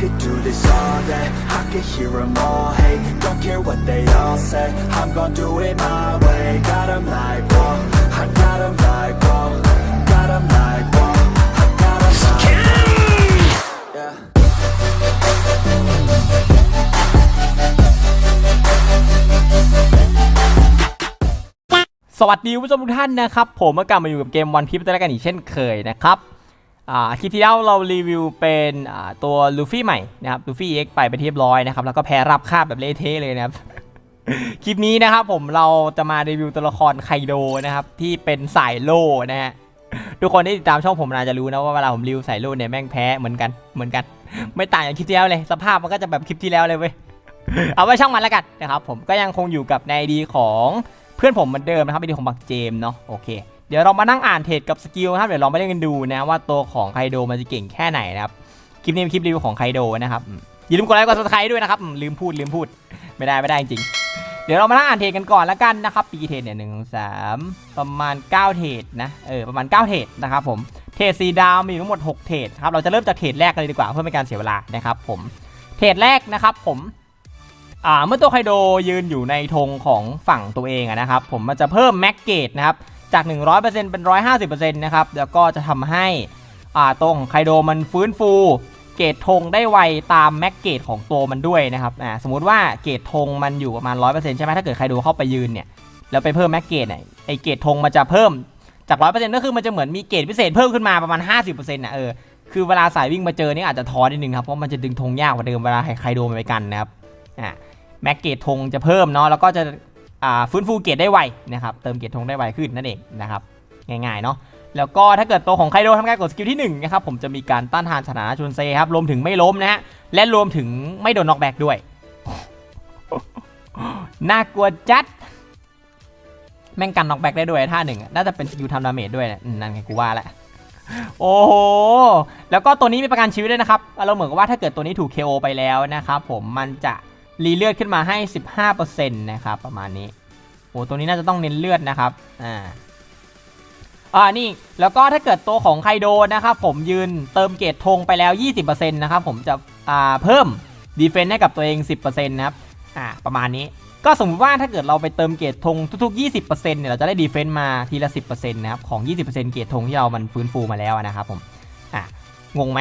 could do this all day I could hear them all hate Don't care what they all say I'm gon' do it my way Got 'em like, whoa I got 'em like, whoa Got 'em like, whoa I got 'em like, yeah ๆสวัสดีผู้ชมทุกท่านนะครับ ผมก็กลับมาอยู่กับเกมวันพีชแล้วกันอีกเช่นเคยนะครับอ่า คลิปที่แล้วเรารีวิวเป็นตัวลูฟี่ใหม่นะครับลูฟี่เอ็กไปไปนที่เรียบร้อยนะครับแล้วก็แพ้รับคาบแบบเละเทะเลยนะครับ คลิปนี้นะครับผมเราจะมารีวิวตัวละครไคโดนะครับที่เป็นสายโล่นะฮะทุกคนที่ติดตามช่องผมน่าจะรู้นะว่าเวลาผมรีวิวสายโล่เนี่ยแม่งแพ้เหมือนกันเหมือนกัน ไม่ต่างจากคลิปที่แล้วเลย สภาพมันก็จะแบบคลิปที่แล้วเลยเว้ยเอาไว้ช่างมันแล้วกันนะครับผมก็ยังคงอยู่กับในดีของเพื่อนผมเหมือนเดิมนะครับในดีของบักเจมเนาะโอเค เดี๋ยวเรามานั่งอ่านเทรดกับสกิลนะครับเดี๋ยวเรามาเล่นกันดูนะว่าตัวของไคโดมันจะเก่งแค่ไหนนะครับคลิปนี้เป็นคลิปรีวิวของไคโดนะครับอืมอย่าลืมกดไลค์กดซับสไครต์ด้วยนะครับอืมลืมพูดลืมพูดไม่ได้ไม่ได้จริงๆเดี๋ยวเรามานั่งอ่านเทรดกันก่อนแล้วกันนะครับปีเทรดเนี่ยหนึ่งสามประมาณ 9 เทรดนะเออประมาณ 9 เทรดนะครับผมเทรดสีดาวมีอยู่ทั้งหมด 6 เทรดครับเราจะเริ่มจากเทรดแรกกันเลยดีกว่าเพื่อไม่ให้การเสียเวลานะครับผมเทรดแรกนะครับผมอ่าเมื่อตัวไคโดยืนอยู่ในธงของฝั่งตัวเองอะนะครับผมมันจะเพิ่มแม็กเกตนะครับ จาก 100%เป็น 150%นะครับแล้วก็จะทำให้อ่าตัวของไคโดมันฟื้นฟูเกตธงได้ไวตามแม็กเกตของตัวมันด้วยนะครับอ่าสมมุติว่าเกตธงมันอยู่ประมาณ 100%ใช่ไหมถ้าเกิดไคโดเข้าไปยืนเนี่ยแล้วไปเพิ่มแม็กเกตเนี่ยไอเกตธงมันจะเพิ่มจาก100%ก็คือมันจะเหมือนมีเกตพิเศษเพิ่มขึ้นมาประมาณ 50%นะเออคือเวลาสายวิ่งมาเจอนี่อาจจะท้อนิดนึงครับ เพราะมันจะดึงธงยากกว่าเดิมเวลาไคโดมันไปกันนะครับอ่าแม็กเกตธงจะเพิ่มเนาะแล้วก็จะ ฟื้นฟูเกตได้ไวนะครับเติมเกตธงได้ไวขึ้นนั่นเองนะครับง่ายๆเนาะแล้วก็ถ้าเกิดตัวของไคโดทำการกดสกิลที่1นะครับผมจะมีการต้านทานสถานะชวนเซครับรวมถึงไม่ล้มนะฮะและรวมถึงไม่โดนน็อกแบ็กด้วยน่ากลัวจัดแม่งกันน็อกแบ็กได้ด้วยท่าหนึ่งน่าจะเป็นสกิลทำดาเมจด้วยนะนั่นไงกูว่าแหละโอ้โห แล้วก็ตัวนี้มีประกันชีวิตด้วยนะครับเราเหมือนกับว่าถ้าเกิดตัวนี้ถูก KO ไปแล้วนะครับผมมันจะ รีเลือดขึ้นมาให้ 15%นะครับประมาณนี้โอ้ตัวนี้น่าจะต้องเน้นเลือดนะครับอ่าอ่านี่แล้วก็ถ้าเกิดตัวของไคโดนะครับผมยืนเติมเกตธงไปแล้ว 20%นะครับผมจะอ่าเพิ่มดีเฟนต์ให้กับตัวเอง 10%นะครับอ่าประมาณนี้ก็สมมติว่าถ้าเกิดเราไปเติมเกตธงทุกๆ 20%เนี่ยเราจะได้ดีเฟนต์มาทีละ 10%นะครับของ 20%เกตธงที่เรามันฟื้นฟูมาแล้วนะครับผมอะงงไหม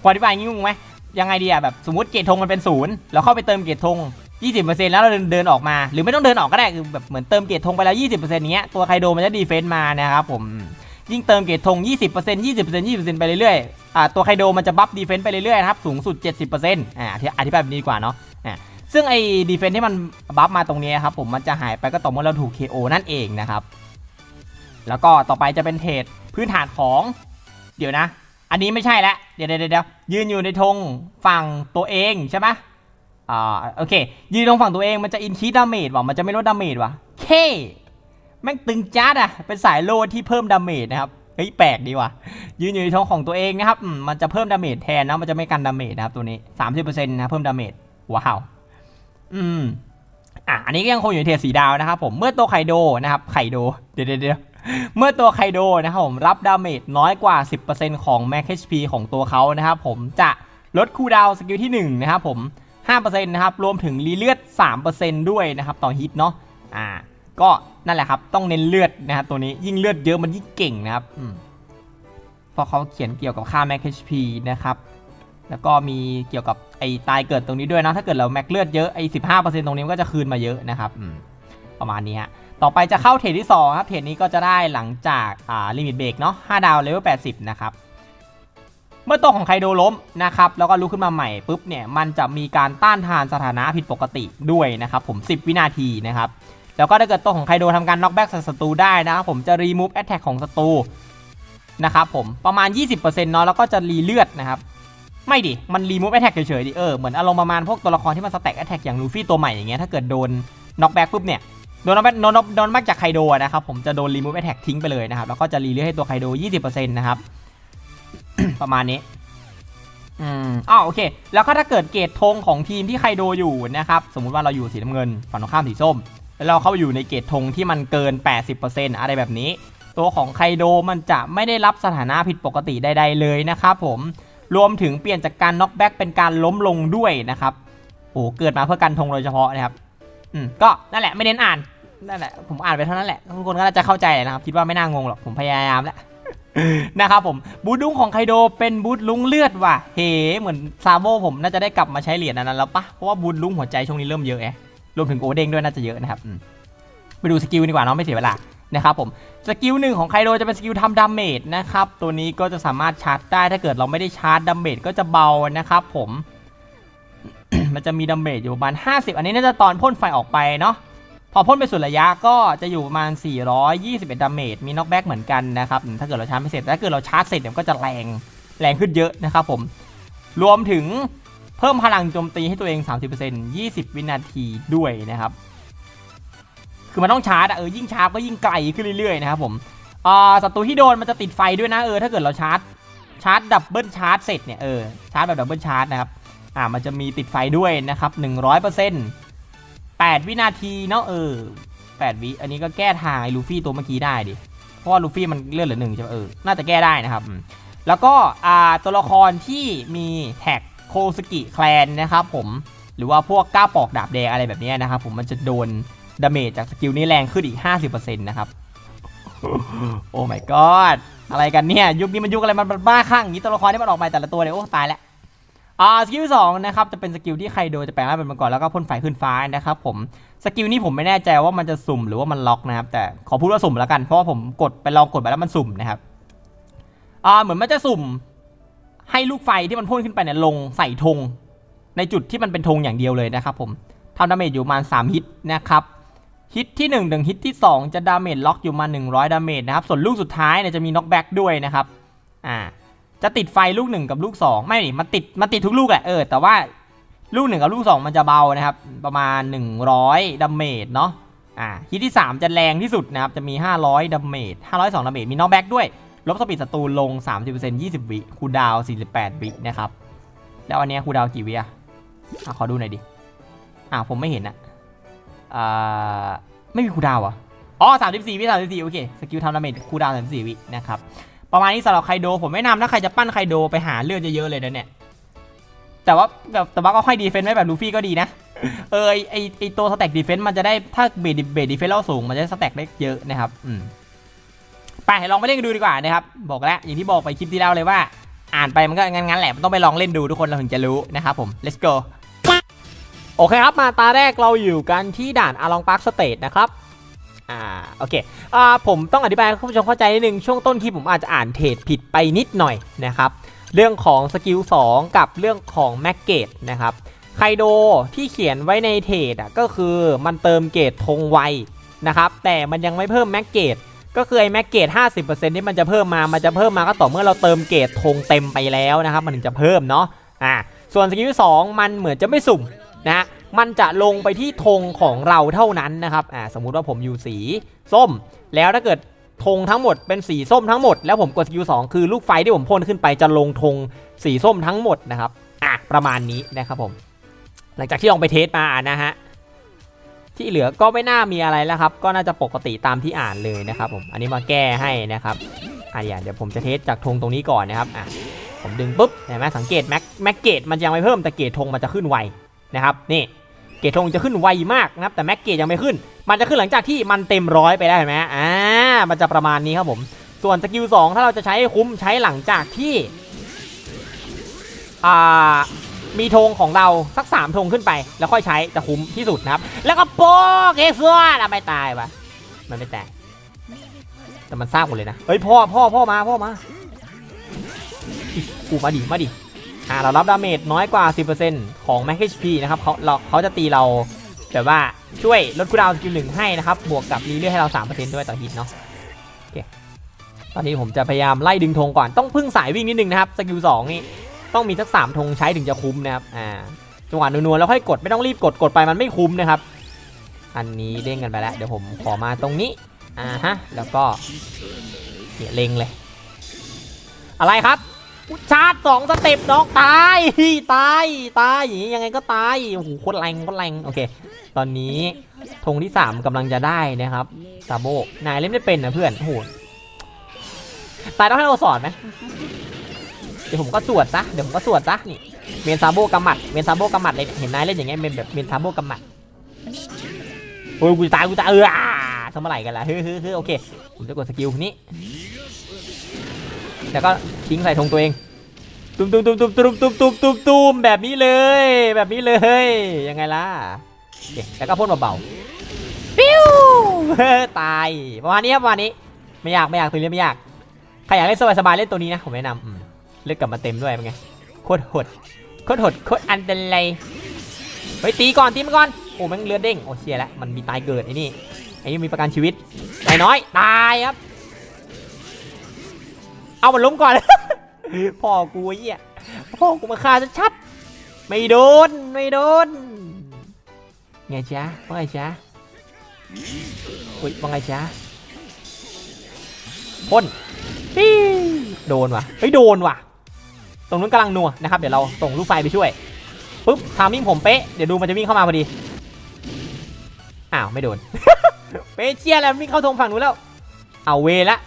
พออธิบายงี้งงไหม ยังไงดีอะแบบสมมติเกตธงมันเป็นศูนย์แล้วเข้าไปเติมเกตธง20%แล้วเราเดินเดินออกมา หรือไม่ต้องเดินออกก็ได้คือแบบเหมือนเติมเกตธงไปแล้ว 20%เนี้ยตัวไคโดมันจะดีเฟนต์มานะครับผมยิ่งเติมเกตธง20% 20% 20%ไปเรื่อยๆอ่าตัวไคโดมันจะบัฟดีเฟนต์ไปเรื่อยๆครับสูงสุด 70%อ่าอธิบายแบบนี้ดีกว่าเนาะอ่าซึ่งไอ้ดีเฟนต์ที่มันบัฟมาตรงนี้ครับผมมันจะหายไปก็ต่อเมื่อเราถูก KO นั่นเองนะครับแล้วก็ต่อไปจะเป็นเทรดพื้นฐานของ เดี๋ยวนะ อันนี้ไม่ใช่แล้วเดี๋ยวเดี๋ยวเดี๋ยวยืนอยู่ในธงฝั่งตัวเองใช่ไหมอ่าโอเค ยืนตรงฝั่งตัวเองมันจะอินคีดาเมจว่ะมันจะไม่ลดดาเมจว่ะเคแม่งตึงจัดอะเป็นสายโลดที่เพิ่มดาเมจนะครับเฮ้ยแปลกดีว่ะยืนอยู่ในธงของตัวเองนะครับอืมมันจะเพิ่มดาเมจแทนนะมันจะไม่กันดาเมจนะครับตัวนี้30%นต์นะเพิ่มดาเมจว้าวอืมอะอันนี้ก็ยังคงอยู่ในเทรดสีดาวนะครับผมเมื่อตัวไคโดนะครับไคโดเดี๋ยวเดี๋ยว เมื่อตัวไคโดนะครับผมรับดาเมจน้อยกว่า 10%ของ Max HP ของตัวเขานะครับผมจะลดคูลดาวสกิลที่ 1 นะครับผม 5%นะครับรวมถึงรีเลือด 3%ด้วยนะครับต่อฮิตเนาะอ่าก็นั่นแหละครับต้องเน้นเลือดนะครับตัวนี้ยิ่งเลือดเยอะมันยิ่งเก่งนะครับอืมเพราะเขาเขียนเกี่ยวกับค่า Max HP นะครับแล้วก็มีเกี่ยวกับไอ้ตายเกิดตรงนี้ด้วยนะถ้าเกิดเราแม็กเลือดเยอะไอ้15%ตรงนี้มันก็จะคืนมาเยอะนะครับอืมประมาณนี้ฮะ ต่อไปจะเข้าเทรดที่2ครับ เทรดนี้ก็จะได้หลังจากอ่าลิมิตเบรกเนาะ5ดาวเลเวล80 นะครับ เมื่อตัวของไคโดล้มนะครับ แล้วก็ลุกขึ้นมาใหม่ปุ๊บเนี่ย มันจะมีการต้านทานสถานะผิดปกติด้วยนะครับผม 10 วินาทีนะครับ แล้วก็ถ้าเกิดตัวของไคโดทำการน็อกแบ็กใส่ศัตรูได้นะครับผมจะรีมูฟแอตแทกของศัตรูนะครับผมประมาณ 20%เนาะแล้วก็จะรีเลือดนะครับไม่ดิ มันรีมูฟแอตแทกเฉยๆดิ เออ เหมือนอารมณ์ประมาณพวกตัวละครที่มันสแต็กแอตแทกอย่างลูฟี่ตัวใหม่อย่างเงี้ย ถ้าเกิดโดนน็อกแบ็กปุ๊บเนี่ย โดนน็อกแบ็กโดนโดนแบ็กจากไคโดนะครับผมจะโดนรีมูฟแอตแท็กทิ้งไปเลยนะครับแล้วก็จะรีเลือให้ตัวไคโด 20%นะครับ ประมาณนี้อืมอ้าวโอเค แล้วก็ถ้าเกิดเกรดธงของทีมที่ไคโดอยู่นะครับสมมุติว่าเราอยู่สีน้ำเงินฝั่งตรงข้ามสีส้ม แล้วเราเข้าอยู่ในเกรดธงที่มันเกิน 80%อะไรแบบนี้ ตัวของไคโดมันจะไม่ได้รับสถานะผิดปกติใดๆเลยนะครับผมรวมถึงเปลี่ยนจากการน็อกแบ็กเป็นการล้มลงด้วยนะครับโอ้เกิดมาเพื่อกันธงโดยเฉพาะนะครับอืมก็นั่นแหละไม่เน้นอ่าน นั่นแหละผมอ่านไปเท่านั้นแหละทุกคนก็น่าจะเข้าใจนะครับ คิดว่าไม่น่างงหรอกผมพยายามแล้วนะครับผมบูทลุงของไคโดเป็นบูทลุงเลือดว่ะเฮ้เหมือนซาโบผมน่าจะได้กลับมาใช้เหรียญอันนั้นแล้วปะเพราะว่าบูทลุงหัวใจช่วงนี้เริ่มเยอะแอะรวมถึงโอเด้งด้วยน่าจะเยอะนะครับไปดูสกิลดีกว่าเนาะไม่เสียเวลานะครับผมสกิลหนึ่งของไคโดจะเป็นสกิลทำดาเมจนะครับตัวนี้ก็จะสามารถชาร์จได้ถ้าเกิดเราไม่ได้ชาร์จดาเมจก็จะเบานะครับผมมันจะมีดาเมจอยู่ประมาณ50 อันนี้น่าจะตอนพ่นไฟออกไปเนาะ พอพ่นไปสุดระยะก็จะอยู่ประมาณ 421 ดาเมจ มีน็อกแบ็กเหมือนกันนะครับ ถ้าเกิดเราชาร์จไม่เสร็จถ้าเกิดเราชาร์จเสร็จเดี๋ยก็จะแรงแรงขึ้นเยอะนะครับผม รวมถึงเพิ่มพลังโจมตีให้ตัวเอง 30% 20 วินาทีด้วยนะครับ คือมันต้องชาร์จอะเออยิ่งชาร์จก็ยิ่งไกลขึ้นเรื่อยๆนะครับผมอ่าศัตรูที่โดนมันจะติดไฟด้วยนะเออถ้าเกิดเราชาร์จชาร์จดับเบิลชาร์จเสร็จเนี่ยเออชาร์จแบบดับเบิลชาร์จนะครับอ่ามันจะมีติดไฟด้วยนะครับ100% 8 วินาทีเนาะเออ8วิอันนี้ก็แก้ทางไอ้ลูฟี่ตัวเมื่อกี้ได้ดิเพราะว่าลูฟี่มันเลื่อนเหลือหนึ่งใช่ไหมเออน่าจะแก้ได้นะครับ แล้วก็อ่าตัวละครที่มีแท็กโคสกิแคลนนะครับผมหรือว่าพวกก้าปอกดาบแดงอะไรแบบนี้นะครับผมมันจะโดนดาเมจจากสกิลนี้แรงขึ้นอีก 50%นะครับโอ้ my god อะไรกันเนี่ย ยุคนี้มันยุคอะไรมันบ้าคลั่งอย่างนี้ตัวละครที่มันออกมาแต่ละตัวเนี่ยโอ้ตายแล้ว อ่าสกิลสองนะครับจะเป็นสกิลที่ไครโดจะแปลงร่างเป็นมังกรแล้วก็พ่นไฟขึ้นฟ้านะครับผมสกิลนี้ผมไม่แน่ใจว่ามันจะสุ่มหรือว่ามันล็อกนะครับแต่ขอพูดว่าสุ่มแล้วกันเพราะว่าผมกดไปลองกดไปแล้วมันสุ่มนะครับอ่าเหมือนมันจะสุ่มให้ลูกไฟที่มันพ่นขึ้นไปเนี่ยลงใส่ธงในจุดที่มันเป็นธงอย่างเดียวเลยนะครับผมทำดาเมจอยู่ประมาณ3ฮิตนะครับฮิตที่1ถึงฮิตที่ 2 จะดาเมจล็อกอยู่มา 100 ดาเมจนะครับส่วนลูกสุดท้ายเนี่ยจะมีน็อกแบ็กด้วยนะครับอ่า จะติดไฟลูกหนึ่งกับลูกสองไม่ดิมันติดมันติดทุกลูกแหละเออแต่ว่าลูกหนึ่งกับลูกสองมันจะเบานะครับ ประมาณ 100ดาเมจเนาะอ่าฮิตที่ 3 จะแรงที่สุดนะครับ จะมี 500ดาเมจ502ดาเมจมีนอแบ็กด้วย ลบสปีดศัตรูลง 30% 20 วิคูดาว48 วินะครับ แล้วอันเนี้ยคูดาวกี่วิอะขอดูหน่อยดิอ่าผมไม่เห็นอะอ่าไม่มีคูดาวอะอ๋อ34 วิ34โอเค สกิลทำดาเมจคูดาว34 วินะครับ ประมาณนี้สำหรับไคโดผมแนะนำถ้าใครจะปั้นไคโดไปหาเลือดเยอะๆเลยนะเนี่ยแต่ว่าแบบแต่ว่าก็ให้ดีเฟนต์ไว้แบบลูฟี่ก็ดีนะเออไอไอตัวสแต็กดีเฟนต์มันจะได้ถ้าเบสเบสดีเฟนต์เราสูงมันจะสแต็กได้เยอะนะครับอืมไปลองไปเล่นกันดูดีกว่านะครับบอกแล้วอย่างที่บอกไปคลิปที่แล้วเลยว่า อ่านไปมันก็งั้นๆแหละมันต้องไปลองเล่นดูทุกคนเราถึงจะรู้นะครับผม let's go โอเคครับมาตาแรกเราอยู่กันที่ด่านอาลองพาร์คสเตทนะครับ อ่าโอเคอ่าผมต้องอธิบายให้คุณผู้ชมเข้าใจนิดนึงช่วงต้นคลิปผมอาจจะอ่านเทรดผิดไปนิดหน่อยนะครับเรื่องของสกิล2กับเรื่องของแม็กเกตนะครับไคโดที่เขียนไว้ในเทรดอะก็คือมันเติมเกตธงไวนะครับแต่มันยังไม่เพิ่มแม็กเกตก็คือไอ้แม็กเกต50%ที่มันจะเพิ่มมา มันจะเพิ่มมาก็ต่อเมื่อเราเติมเกตธงเต็มไปแล้วนะครับ มันถึงจะเพิ่มเนาะอ่าส่วนสกิล2มันเหมือนจะไม่สุ่มนะ มันจะลงไปที่ธงของเราเท่านั้นนะครับอ่าสมมุติว่าผมอยู่สีส้ม แล้วถ้าเกิดธงทั้งหมดเป็นสีส้มทั้งหมด แล้วผมกดสกิลสองคือลูกไฟที่ผมพ่นขึ้นไปจะลงธงสีส้มทั้งหมดนะครับอะประมาณนี้นะครับผม หลังจากที่ลองไปเทสมานะฮะที่เหลือก็ไม่น่ามีอะไรแล้วครับ ก็น่าจะปกติตามที่อ่านเลยนะครับผมอันนี้มาแก้ให้นะครับอะอย่าเดี๋ยวผมจะเทสจากธงตรงนี้ก่อนนะครับอะผมดึงปุ๊บเห็นไหมสังเกตแม็กแม็กเกตมันยังไม่เพิ่มแต่เกตธงมันจะขึ้นไวนะครับนี่ เกตธงจะขึ้นไวมากนะครับแต่แม็กเกตยังไม่ขึ้น มันจะขึ้นหลังจากที่มันเต็มร้อยไปได้เห็นไหมอ่ามันจะประมาณนี้ครับผม ส่วนสกิลสองถ้าเราจะใช้คุ้มใช้หลังจากที่อ่ามีธงของเราสักสามธงขึ้นไป แล้วค่อยใช้จะคุ้มที่สุดนะครับ แล้วก็โป๊กเอซัวอะไม่ตายวะมันไม่แตายแต่มันสร้างหมดเลยนะเฮ้ยพ่อพ่อพ่อมาพ่อมา กูมาดิมาดิ อ่าเรารับดาเมจน้อยกว่า 10%ของ Max HP นะครับเขาเราเขาจะตีเราแบบว่าช่วยลดคูลดาวน์สกิลหนึ่งให้นะครับ บวกกับรีเลือดให้เรา 3%ด้วยต่อฮิตเนาะโอเคตอนนี้ผมจะพยายามไล่ดึงธงก่อนต้องพึ่งสายวิ่งนิดนึงนะครับสกิล2นี่ต้องมีสักสามธงใช้ถึงจะคุ้มนะครับอ่าจังหวะนัวๆแล้วค่อยกดไม่ต้องรีบกดกดไปมันไม่คุ้มนะครับ อันนี้เด้งกันไปแล้ว เดี๋ยวผมขอมาตรงนี้อ่าฮะแล้วก็เนี่ยเล็งเลย อะไรครับ ชาร์จสองสเต็ปน้องตายตายตายอย่างนี้ยังไงก็ตายโอ้โหโคตรแรงโคตรแรงโอเค ตอนนี้ธงที่ 3กำลังจะได้นะครับซาโบนายเล่นไม่เป็นนะเพื่อนโอ้โหตายต้องให้เราสอนไหมเดี๋ยวผมก็สวดซะเดี๋ยวผมก็สวดซะนี่เมนซาโบกำหมัดเมนซาโบกำหมัดเลยเห็นนายเล่นอย่างเงี้ยเมนแบบเมนซาโบกำหมัดโอ้ยกูตายกูตายเออทำอะไรกันล่ะเฮ้ยเฮ้ยเฮ้ยโอเคผมจะกดสกิลนี้ แล้วก็ทิ้งใส่ธงตัวเองตุ้มตุ้มตุ้มตุ้มตุ้มตุ้มตุ้มตุ้มตุ้มแบบนี้เลย แบบนี้เลยยังไงล่ะแล้วก็พ่นเบาๆปิ้วตายประมาณนี้ครับประมาณนี้ ไม่ยากไม่ยากตัวนี้ไม่ยากใครอยากเล่นสบายๆเล่นตัวนี้นะผมแนะนำเลือกกลับมาเต็มด้วยเป็นไงโคตรหดโคตรหดโคตรอันตรายเฮ้ยตีก่อนตีมันก่อนโอ้แม่งเลือดเด้งโอ้เชียแล้วมันมีตายเกิดไอ้นี่ไอ้นี่มีประกันชีวิตนายน้อยตายครับ เอามันล้มก่อน พ่อกูอ้เหี้ยพ่อกูมาฆ่าชัดๆไม่โดนไม่โดนไงจ๊ะว่าไงจ๊ะอุ้ยว่าไงจ๊ะพ่นปี้โดนว่ะเฮ้ยโดนว่ะ ตรงนู้นกำลังนัวนะครับเดี๋ยวเราส่งลูกไฟไปช่วยปุ๊บทามิ่งผมเป๊ะเดี๋ยวดูมันจะวิ่งเข้ามาพอดีอ้าวไม่โดนเป๊ะเชียแล้ววิ่งเข้าทงฝั่งนู้นแล้วเอาเวละ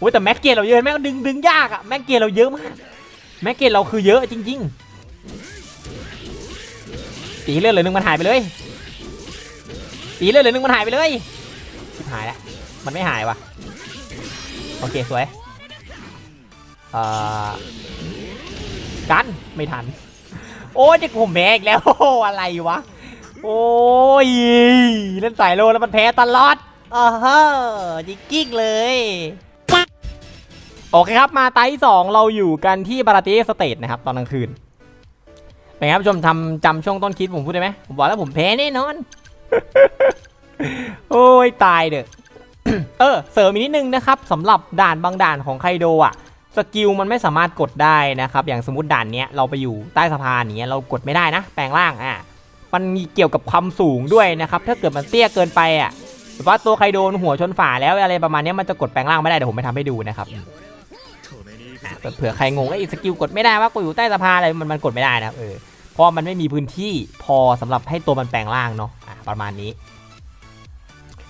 โอ้ยแต่แม็กเกตเราเยอะแม่งดึงดึงยากอะแม็กเกตเราเยอะมากแม็กเกตเราคือเยอะจริงๆตีเลือดเลือหนึ่งมันหายไปเลยตีเลือดเลือหนึ่งมันหายไปเลยชิบหายแล้วมันไม่หายว่ะโอเคสวยเอ่อกันไม่ทัน โอ้ยเด็กผมแพ้อีกแล้วอะไรวะโอ้ยเล่นสายโลแล้วมันแพ้ตลอดอ่าฮะจิกกิ้งเลย โอเคครับ มาไตที่สองเราอยู่กันที่บาราติสเตทนะครับ ตอนกลางคืนเป็นไงครับผู้ชมทำจำช่วงต้นคลิปผมพูดได้ไหมผมบอกแล้วผมแพ้แน่นอน โอ้ยตายเด้อเออเสริมอีกนิดนึงนะครับสำหรับด่านบางด่านของไคโดอะสกิลมันไม่สามารถกดได้นะครับ อย่างสมมติด่านเนี้ยเราไปอยู่ใต้สะพานอย่างเงี้ยเรากดไม่ได้นะ แปลงร่างอะมันมีเกี่ยวกับความสูงด้วยนะครับ ถ้าเกิดมันเตี้ยเกินไปอะหรือว่าตัวไคโดนหัวชนฝาแล้วอะไรประมาณนี้มันจะกดแปลงร่างไม่ได้เดี๋ยวผมไปทำให้ดูนะครับ เผื่อใครงงไอ้สกิลกดไม่ได้ว่ากูอยู่ใต้สะพานอะไรมันมันกดไม่ได้นะเออเพราะมันไม่มีพื้นที่พอสำหรับให้ตัวมันแปลงร่างเนาะะประมาณนี้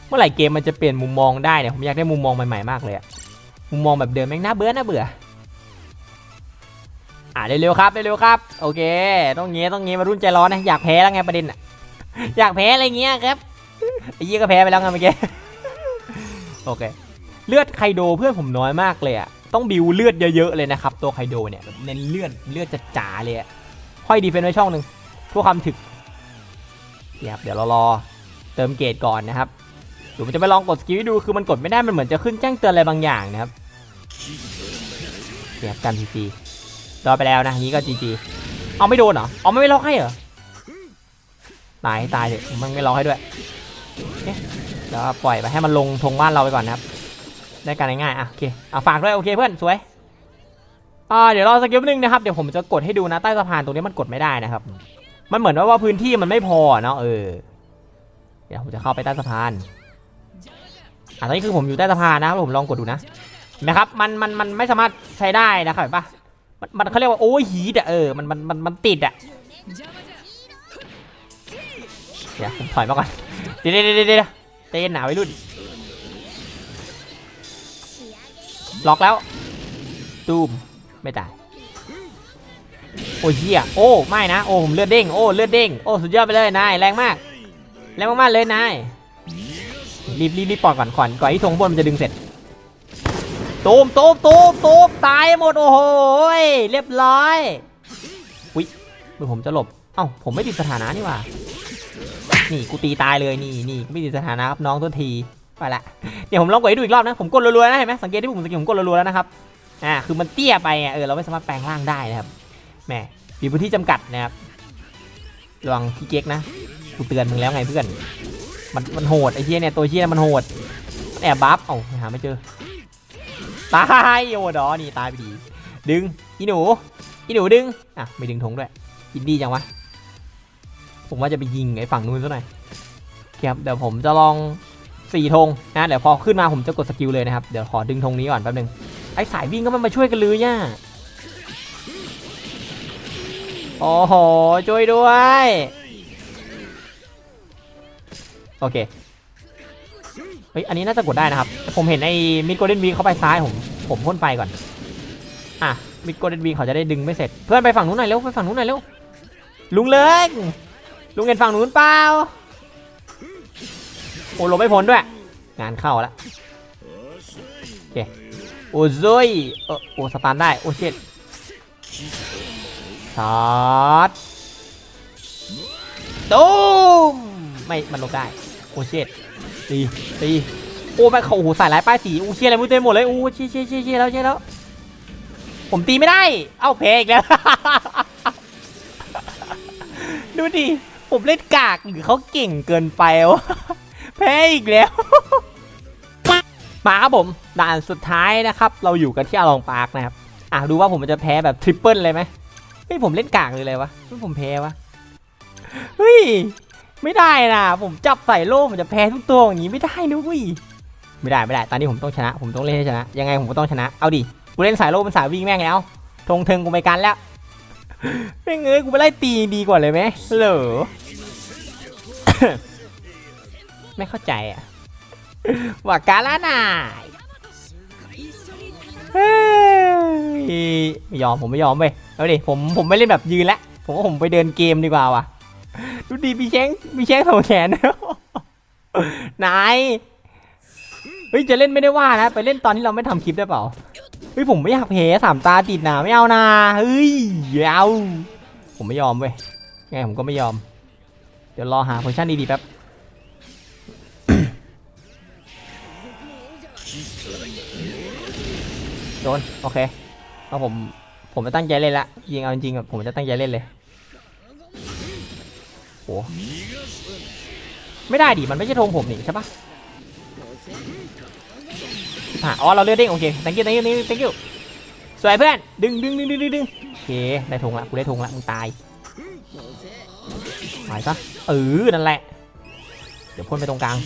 เมื่อไหร่เกมมันจะเปลี่ยนมุมมองได้เนี่ยผมอยากได้มุมมองใหม่ๆมากเลยอะมุมมองแบบเดิมแม่งน่าเบื่อน่าเบื่ออะเร็วๆครับเร็วๆครับโอเค ต้องเงี้ยต้องเงี้ยมารุ่นใจร้อนนะอยากแพ้แล้วไงประเด็นอะอยากแพ้อะไรเงี้ยครับไอ้ยี่ก็แพ้ไปแล้วไงเมื่อกี้โอเคเลือดไคโดเพื่อนผมน้อยมากเลยอะ ต้องบิวเลือดเยอะๆเลยนะครับ ตัวไคโดเนี่ยเน้นเลือดเลือดจะจ๋าเลยอะห้อยดีเฟนไว้ช่องหนึ่งพื่อความถึกเดี๋ยวครับเดี๋ยวเรารอเติมเกรดก่อนนะครับเดี๋ยวผมจะไปลองกดสกิลดูคือมันกดไม่ได้มันเหมือนจะขึ้นแจ้งเตือนอะไรบางอย่างนะครับเดี๋ยวกันจีจีรอไปแล้วนะนี้ก็จีจีเอาไม่โดนเหรอเอาไม่ไม่ล็อกให้เหรอตายให้ตายเถอะมันไม่ล็อกให้ด้วยเดี๋ยวปล่อยไปให้มันลงธงบ้านเราไปก่อนนะครับ ได้การง่ายๆอะโอเคเอาฝากด้วยโอเคเพื่อนสวยอ่าเดี๋ยวรอสกิลนึงนะครับเดี๋ยวผมจะกดให้ดูนะใต้สะพานตรงนี้มันกดไม่ได้นะครับ มันเหมือนว่าว่าพื้นที่มันไม่พอเนาะเออเดี๋ยวผมจะเข้าไปใต้สะพานอะตอนนี้คือผมอยู่ใต้สะพานนะครับผมลองกดดูนะเห็นะครับมันมันมันไม่สามารถใช้ได้นะครับเห็นปะมันมันเขาเรียกว่าโอ้ยฮีดอะเออมันมันมันมันติดอะเดี๋ยวผมถอยมาก่อนเดี๋ยวเดี๋ยวเดี๋ยวเดี๋ยวใจนหนาไว้รุ่น ล็อกแล้วตูมไม่ตายโอ้ยเฮียโอ้ไม่นะโอ้ผมเลือดเด้งโอ้เลือดเด้งโอ้สุดยอดไปเลยนายแรงมากแรงมากๆเลยนายรีบรีบรีบปอยก่อนก่อนก่อนที่ธงบนมันจะดึงเสร็จตูมตูมตูมตูมตายหมดโอ้โหเรียบร้อยวิเมื่อผมจะหลบเอ้าผมไม่ติดสถานะนี่ว่านี่กูตีตายเลยนี่นี่ไม่ติดสถานะครับน้องตัวที ไปละเดี๋ยวผมลองกดให้ดูอีกรอบนะผมกดรัวๆนะเห็นไหมสังเกตที่ผมสกิลผมกดรัวๆแล้วนะครับอ่าคือมันเตี้ยไปอะเออเราไม่สามารถแปลงร่างได้นะครับแหมมีพื้นที่จำกัดนะครับระวังพี่เก๊กนะกูเตือนมึงแล้วไงเพื่อนมันมันโหดไอ้เชี่ยเนี่ยตัวเชี่ยมันโหดแอบบัฟเอ้าหาไม่เจอตายโอ้ดอนี่ตายไปดีดึงอีหนูอีหนูดึงอะไม่ดึงธงด้วยอินดี้จังวะผมว่าจะไปยิงไอ้ฝั่งนู้นซะหน่อยครับเดี๋ยวผมจะลอง สี่ธงนะเดี๋ยวพอขึ้นมาผมจะกดสกิลเลยนะครับเดี๋ยวขอดึงธงนี้ก่อนแป๊บนึงไอ้สายวิ่งก็มันมาช่วยกันเลยย่าโอ้โหช่วยด้วย โอเคเฮ้ยอันนี้น่าจะกดได้นะครับ ผมเห็นไอ้มิดโกลเด้นวีเข้าไปซ้ายผมผมพ่นไฟก่อน อะมิดโกเดนวีเขาจะได้ดึงไม่เสร็จ เพื่อนไปฝั่งนู้นหน่อยเร็วไปฝั่งนู้นหน่อยเร็วลุงเลิงลุงเห็นฝั่งนู้นเปล่า อ้หลบไม่พ้นด้วย งานเข้าแล้วโอเคโอ้ยเออโอ้สตาร์ได้โอ้เชิดช็อตตูมไม่มันลบได้โอ้เชิดตีตีโอ้แม่เขาโอ้โหสายไล่ป้ายสีโอ้เชี่ยอะไรมุ้ยเต็มหมดเลยโอ้เชี่ยเชี่ยเชี่ยเชี่ยแล้วเชี่ยแล้วผมตีไม่ได้ เอ้าแพ้อีกแล้ว ดูดิ ผมเล่นกากหรือเขาเก่งเกินไปวะ แพ้อีกแล้ว มาครับผมด่านสุดท้ายนะครับ เราอยู่กันที่อาลองปาร์คนะครับ อะดูว่าผมจะแพ้แบบทริปเปิลเลยไหมเฮ้ยผมเล่นกากเลยเลยวะเฮ้ยผมแพ้วะเฮ้ยไม่ได้นะผมจับใส่โล่ผมจะแพ้ทุกตัวอย่างนี้ไม่ได้นะเว้ยไม่ได้ไม่ได้ตอนนี้ผมต้องชนะ ผมต้องเล่นให้ชนะ ยังไงผมก็ต้องชนะเอาดิกูเล่นสายโล่เป็นสายวิ่งแม่งแล้วทงเทิงกูไปกันแล้วไม่เงยกูไปไล่ตีดีกว่าเลยไหมเหรอ ไม่เข้าใจอะว่าการละนายยไม่ยอมผมไม่ยอมเว้ยเอาดิผมผมไม่เล่นแบบยืนล้วผมว่าผมไปเดินเกมดีกว่าว่ะดูดีมีแช้งมีแช้งสองแขนนายเฮ้ยจะเล่นไม่ได้ว่านะ ไปเล่นตอนที่เราไม่ทำคลิปได้เปล่าเฮ้ยผมไม่อยากแพ้สามตาติดนะไม่เอานะเฮ้ยอย่าเอาผมไม่ยอมเว้ยไงผมก็ไม่ยอม เดี๋ยวรอหาโพซิชั่นดีๆแป๊บ โดน โอเคเอาผม ผมจะตั้งใจเล่นละ ยิงเอาจริงๆผมจะตั้งใจเล่นเลยโหไม่ได้ดิ มันไม่ใช่ธงผมนี่ใช่ปะผ่าอ๋อ เราเลือกเด้งโอเค thank you thank you thank you สวยเพื่อน ดึงดึงดึงดึงดึงดึงโอเค ได้ธงละ กูได้ธงละ มึงตายหายซะเออนั่นแหละ เดี๋ยวพ่นไปตรงกลาง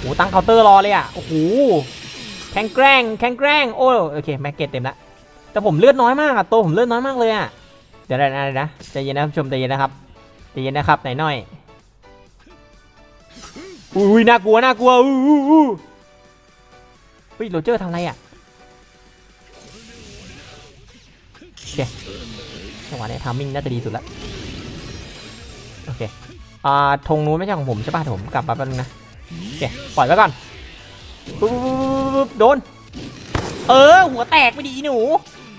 โอ้ตั้งเคาน์เตอร์รอเลยอะโอ้โหแข็งแกร่งแข็งแกร่งโอ้โอเคแม็กเก็ตเต็มละแต่ผมเลือดน้อยมากอะตัวผมเลือดน้อยมากเลยอะเดี๋ยวอะไรนะนะใจเย็นนะผู้ชมใจเย็นนะครับใจเย็นนะครับไหนหน่อยอุ้ยน่ากลัวน่ากลัวอู้อู้อู้เฮ้ยโรเจอร์ทำอะไรอะโอเคจังหวะนี้ทามมิ่งน่าจะดีสุดละโอเคอ่าธงนู้นไม่ใช่ของผมใช่ป่ะผมกลับมาแป๊บนึงนะ โอเคปล่อยไว้ก่อนปุ๊บโดน เออ หัวแตกไม่ดีหนู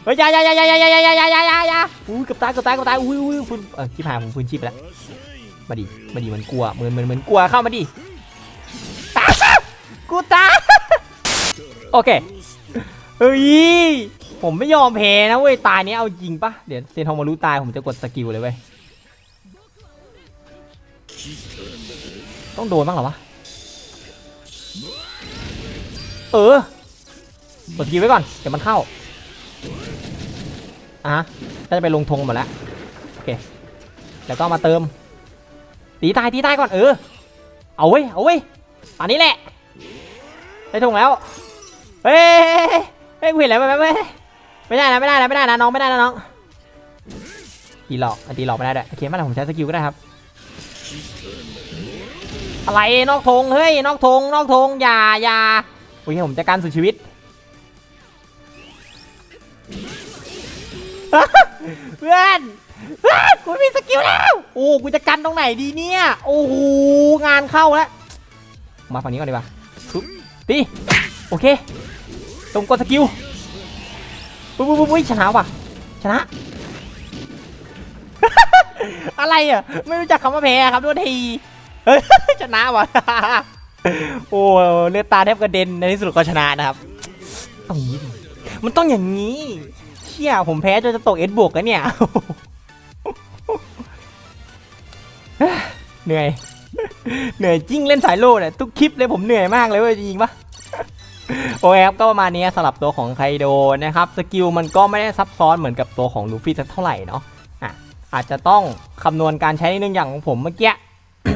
เฮ้ยยายายายายายายายายาอยาอยาอุ้ยเกับตายเกับตายเกับตายอุ้ยอุ้ยฟื้นเออที่ผ่านผมฟื้นชีพไปแล้ว มาดิ มาดิมันกลัว เหมือนเหมือนเหมือนกลัวเข้ามาดิตากูตายโอเค เฮ้ย ผมไม่ยอมแพ้นะเว้ย ตายนี้เอาจริงปะเดี๋ยวเซนทองมารู้ตายผมจะกดสกิลเลยเว้ย ต้องโดนบ้างเหรอวะ เออกดสกิลไว้ก่อน เดี๋ยวมันเข้าอะก็จะไปลงธงหมดแล้ว โอเค แล้วก็มาเติม ตีตายตีตายก่อนเออ เอาเว้เอาเว้อันนี้แหละ ได้ทงแล้ว เฮ้ยเฮ้ยกูเห็นแล้วไหมไม่ไม่ได้นะไม่ได้นะไม่ได้นะน้องไม่ได้นะน้องตีหลอกอันตีหลอกไม่ได้ด้วยโอเคเมื่อไหร่ผมใช้สกิลก็ได้ครับ อะไรนอกธงเฮ้ยนอกธงนอกธงอย่าอย่าโอเคผมจะการสุดชีวิตเพื่อนเพื่อนกูมีสกิลแล้วโอ้กูจะกันตรงไหนดีเนี่ยโอ้โหงานเข้าแล้วมาฝั่งนี้ก่อนดีกว่าตีโอเคตรงกดสกิลบปุ๊บปุ๊บปุ๊บชนะว่ะชนะ อะไรอะ ไม่รู้จักคำว่าแพ้ครับด้วยที เฮ้ยชนะว่ะโอ้เลือดตาแทบกระเด็นในที่สุดก็ชนะนะครับต้องี้มันต้องอย่างนี้เชี่ยผมแพ้จนจะตกเอสบวกกันเนี่ยเหนื่อยเหนื่อยจริงเล่นสายโล่เนี่ยทุกคลิปเลยผมเหนื่อยมากเลยเว้ยจริงปะโอเคครับก็ประมาณนี้สำหรับตัวของไคโดนะครับสกิลมันก็ไม่ได้ซับซ้อนเหมือนกับตัวของลูฟี่สักเท่าไหร่เนาะอะอาจจะต้องคำนวณการใช้นิดนึงอย่างของผมเมื่อกี้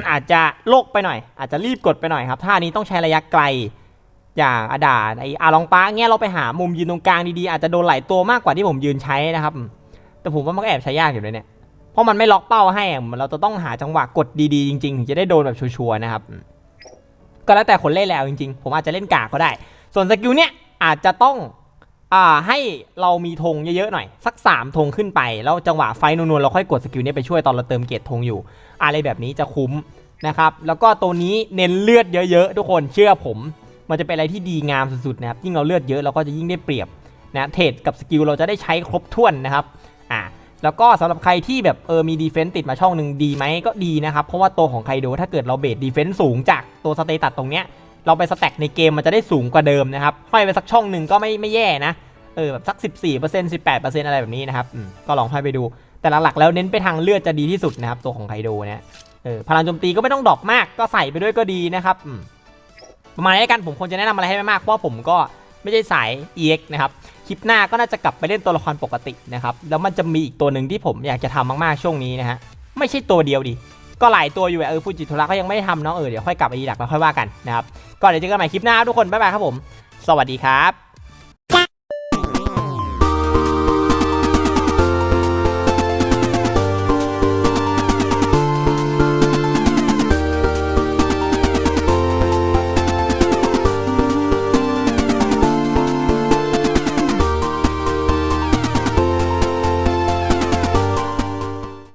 อาจจะโลกไปหน่อย อาจจะรีบกดไปหน่อยครับท่านี้ต้องใช้ระยะไกล อย่างอาดาไออาลองป้าเงี้ยเราไปหามุมยืนตรงกลางดีๆอาจจะโดนไหลตัวมากกว่าที่ผมยืนใช้นะครับ แต่ผมว่ามันก็แอบใช้ยากอยู่เลยเนี่ยเพราะมันไม่ล็อกเป้าให้เราจะต้องหาจังหวะกดดีๆจริงๆถึงจะได้โดนแบบชัวร์ๆนะครับ ก็แล้วแต่คนเล่นแล้วจริงๆ ผมอาจจะเล่นกากก็ได้ ส่วนสกิลเนี้ยอาจจะต้อง อ่าให้เรามีธงเยอะๆหน่อย สัก 3ธงขึ้นไป แล้วจังหวะไฟนวลๆเราค่อยกดสกิลนี้ไปช่วยตอนเราเติมเกรดธงอยู่ อะไรแบบนี้จะคุ้มนะครับ แล้วก็ตัวนี้เน้นเลือดเยอะๆ ทุกคนเชื่อผม มันจะเป็นอะไรที่ดีงามสุดๆนะครับยิ่งเราเลือดเยอะเราก็จะยิ่งได้เปรียบนะเทรดกับสกิลเราจะได้ใช้ครบถ้วนนะครับอ่าแล้วก็สำหรับใครที่แบบเออมีดีเฟนต์ติดมาช่องหนึ่งดีไหมก็ดีนะครับ เพราะว่าตัวของไคโดถ้าเกิดเราเบสดีเฟนต์สูงจากตัวสเตตัสตรงเนี้ย เราไปสแต็กในเกมมันจะได้สูงกว่าเดิมนะครับห้อยไปสักช่องหนึ่งก็ไม่ไม่แย่นะเออแบบสัก 14% 18%อะไรแบบนี้นะครับก็ลองห้อยไปดู แต่หลักๆแล้วเน้นไปทางเลือดจะดีที่สุดนะครับตัวของไคโดเนี่ยเออพลังโจมตีก็ไม่ต้องดอกมากก็ใส่ไปด้วยก็ดีนะครับประมาณนี้กันผมคงจะแนะนำอะไรให้ไม่มากเพราะผมก็ไม่ใช่สาย EX นะครับคลิปหน้าก็น่าจะกลับไปเล่นตัวละครปกตินะครับแล้วมันจะมีอีกตัวหนึ่งที่ผมอยากจะทำมากๆช่วงนี้นะฮะไม่ใช่ตัวเดียวดิ ก็หลายตัวอยู่อะเออฟูจิทุระก็ยังไม่ได้ทำเนาะเออเดี๋ยวค่อยกลับไปอีดักแล้วค่อยว่ากันนะครับก็เดี๋ยวเจอกันใหม่คลิปหน้าทุกคนบ๊ายบายครับผม สวัสดีครับ